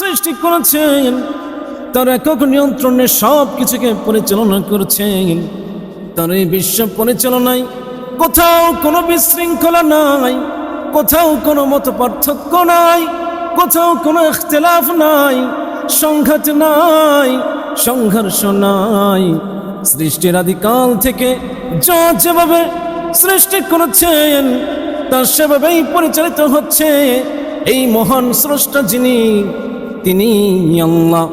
সৃষ্টি করেছেন, তার একক নিয়ন্ত্রণে সব কিছুকে পরিচালনা করছেন। তার এই বিশ্ব পরিচালনায় কোথাও কোনো বিশৃঙ্খলা নাই, কোথাও কোনো মত পার্থক্য নাই, কোথাও কোনো ইখতিলাফ নাই, সংঘাত নাই, সংঘর্ষ নাই। সৃষ্টির আদিকাল থেকে যা যেভাবে সৃষ্টি করেছেন, তা সেভাবেই পরিচালিত হচ্ছে। এই মহান স্রষ্টা যিনি তিনি, আল্লাহ।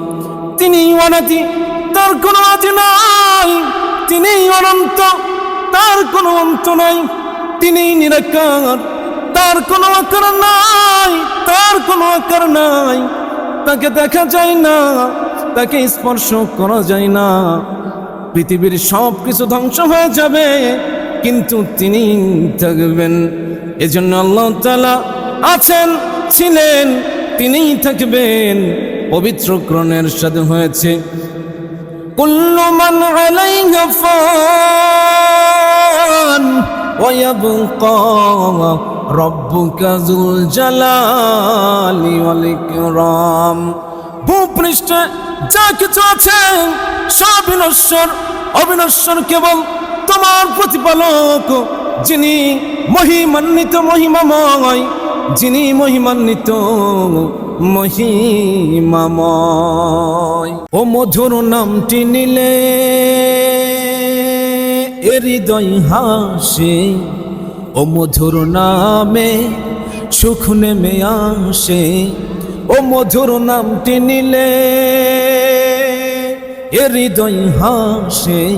তিনি অনাদি তার কোনো আদি নাই। তিনি অনন্ত, তার কোনো অন্ত নাই। তিনি নিরাকার, তার কোনো আকার নাই। তার কোনো আকার নাই। তাকে দেখা যায় না, তাকে স্পর্শ করা যায় না। পৃথিবীর সব কিছু ধ্বংস হয়ে যাবে, কিন্তু তিনি থাকবেন। এজন্য আল্লাহ তাআলা আছেন, ছিলেন তিনিই থাকবেন পবিত্র ক্রণের সাথে হয়েছে কুল্লু মান আলাইহা ফান ويبقى ربك ذو الجلال والإكرام ভূপৃষ্ঠে যা কিছু আছে সব বিনশ্বর অবিনশ্বর কেবল তোমার প্রতিপালক যিনি মহিমান্বিত মহিমাময় যিনি মহিমান্বিত, মহিমাময়। ও মধুর নামটি নিলে হৃদয় হাসে। ও মধুর নামে সুখ নেমে আসে। ও মধুর নামটি নিলে হৃদয় হাসে।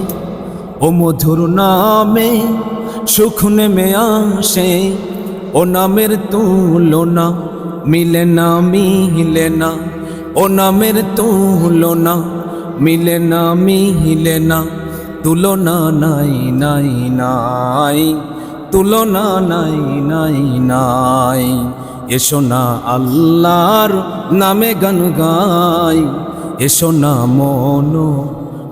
ও মধুর নামে সুখ নেমে আসে। ও নামের তুলনা, মিলে না মিলে না। ও নামের তুলনা, মিলে না মিলে না। তুলনা নাই নাই নাই। তুলনা নাই নাই নাই। এসো না আল্লাহর নামে গান গাই। এসো না মন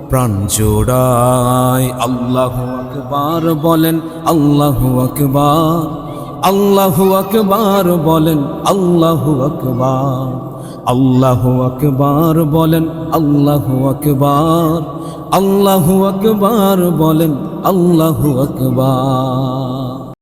প্রাণ জোড়াই। আল্লাহ আকবার বলেন, আল্লাহ আকবার। আল্লাহ আকবার বলেন, আল্লাহ আকবার আল্লাহ আকবার বলেন, আল্লাহ আকবার আল্লাহ আকবার বলেন, আল্লাহ আকবার।